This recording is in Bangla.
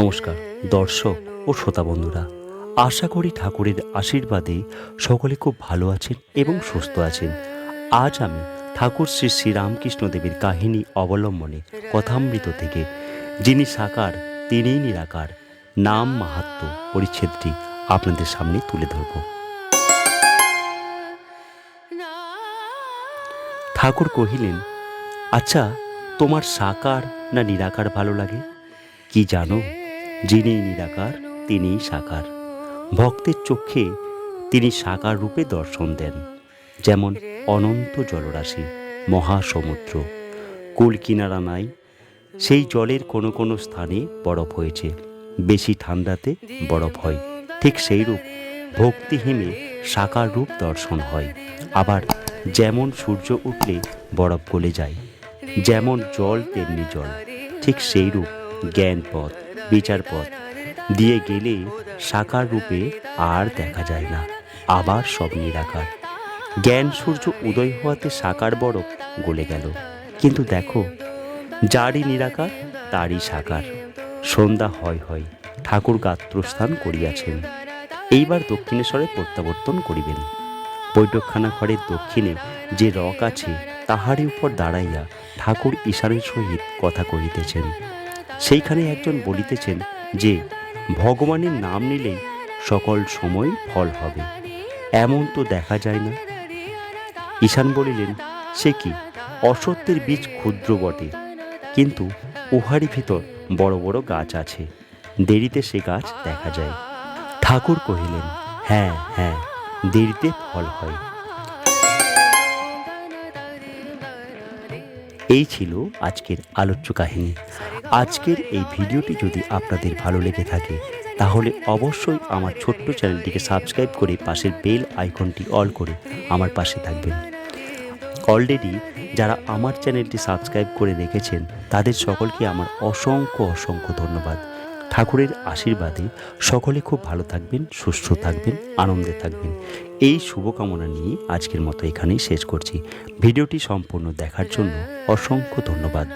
নমস্কার, দর্শক ও শ্রোতা বন্ধুরা। আশা করি ঠাকুরের আশীর্বাদে সকলে খুব ভালো আছেন এবং সুস্থ আছেন। আজ আমি ঠাকুর শ্রী শ্রীরামকৃষ্ণ দেবের কাহিনী অবলম্বনে কথামৃত থেকে, যিনি সাকার, তিনিই নিরাকার, নাম মাহাত্ম পরিচ্ছেদটি আপনাদের সামনে তুলে ধরব। ঠাকুর কহিলেন আচ্ছা তোমার সাকার না নিরাকার ভালো লাগে? কি জানো? যিনি নিরাকার, তিনিই সাকার। ভক্তের চোখে তিনি সাকার রূপে দর্শন দেন, যেমন অনন্ত জলরাশি, মহাসমুদ্র। কুল কিনারা নাই, সেই জলের কোনো কোনো স্থানে বরফ হয়েছে, বেশি ঠান্ডাতে বরফ হয়। ঠিক সেই রূপ ভক্তিহীনে সাকার রূপ দর্শন হয়। আবার যেমন সূর্য উঠলে বরফ গলে যায়, যেমন জল তেমনি জল। ঠিক সেই রূপ জ্ঞান পথ বিচার পথ। দিয়ে গেলে সাকার রূপে আর দেখা যায় না, আবার সব নিরাকার। জ্ঞান সূর্য উদয় হওয়াতে সাকার বরফ গলে গেল। কিন্তু দেখো, যারই নিরাকার, তারই সাকার। সন্ধ্যা হয় হয় ঠাকুর গাত্রস্থান করিয়াছেন। এইবার দক্ষিণেশ্বরে প্রত্যাবর্তন করিবেন। বৈঠকখানা ঘরের দক্ষিণে যে রক আছে, তাহারই উপর দাঁড়াইয়া ঠাকুর ঈশানের সহিত কথা কহিতেছেন। সেইখানে একজন বলিতেছেন যে, ভগবানের নাম নিলেই সকল সময় ফল হবে। এমন তো দেখা যায় না। ঈশান বলিলেন, সে কি? অসত্যের বীজ ক্ষুদ্র বটে। কিন্তু উহারই ভিতর বড় বড় গাছ আছে। দেরিতে সে গাছ দেখা যায়। ঠাকুর কহিলেন হ্যাঁ হ্যাঁ দেরিতে ফল হয়। এই ছিল আজকের আলোচ্য কাহিনী। আজকের এই ভিডিওটি যদি আপনাদের ভালো লেগে থাকে, তাহলে অবশ্যই আমার ছোট্ট চ্যানেলটিকে সাবস্ক্রাইব করে পাশের বেল আইকনটি অল করে আমার পাশে থাকবেন। অলরেডি যারা আমার চ্যানেলটি সাবস্ক্রাইব করে রেখেছেন তাদের সকলকে আমার অসংখ্য অসংখ্য ধন্যবাদ। ঠাকুরের আশীর্বাদে সকলে খুব ভালো থাকবেন, সুস্থ থাকবেন, আনন্দে থাকবেন। এই শুভকামনা নিয়ে আজকের মতো এখানেই শেষ করছি। ভিডিওটি সম্পূর্ণ দেখার জন্য অসংখ্য ধন্যবাদ।